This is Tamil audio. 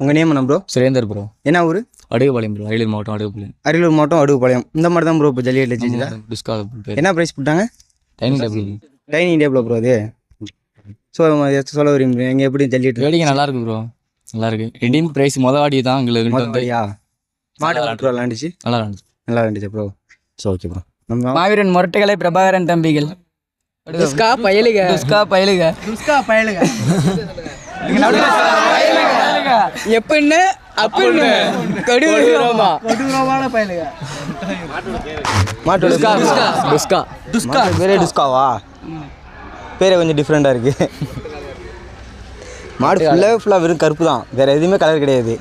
உங்கள் நேம் என்ன ப்ரோ சுரேந்தர் ப்ரோ என்ன ஊர்? அடுகுபாளையம் ப்ரோ அரியலூர் மாவட்டம் அடுகுபாளையம் அரியலூர் மாவட்டம் அடுவுப்பாளையம் இந்த மாதிரி தான் ப்ரோ இப்போ ஜல்லிக்கட்டு பேர். என்ன ப்ரைஸ் போட்டாங்க? Dining table dining table bro அது? ஸோ சொல்ல வரீங்க எங்கே எப்படி ஜல்லிக்கட்டு? வேடிக்கை நல்லா இருக்கு ப்ரோ நல்லா இருக்கு. ரெடீம் பிரைஸ் மொதல் ஆடி தான் எங்களுக்கு மாடு ப்ரோ விளாண்டுச்சு? நல்லா இருந்துச்சு நல்லா இருந்துச்சு ப்ரோ ஸோ ஓகே ப்ரோ நம்ம மாவீரன் மொரட்டுகளை பிரபாகரன் தம்பிகள். பயலுக. பயலுக. பயலுக. எப்பன்னு அப்படின்னு. மாட்டு துஸ்கா துஸ்கா துஸ்கா பேரே டிஸ்காவா? பேரே கொஞ்சம் டிஃப்ரெண்ட்டாக இருக்குது மாடு ஃபுல்லாக ஃபுல்லாக வெறும் கருப்பு தான். வேறு எதுவுமே கலர் கிடையாது.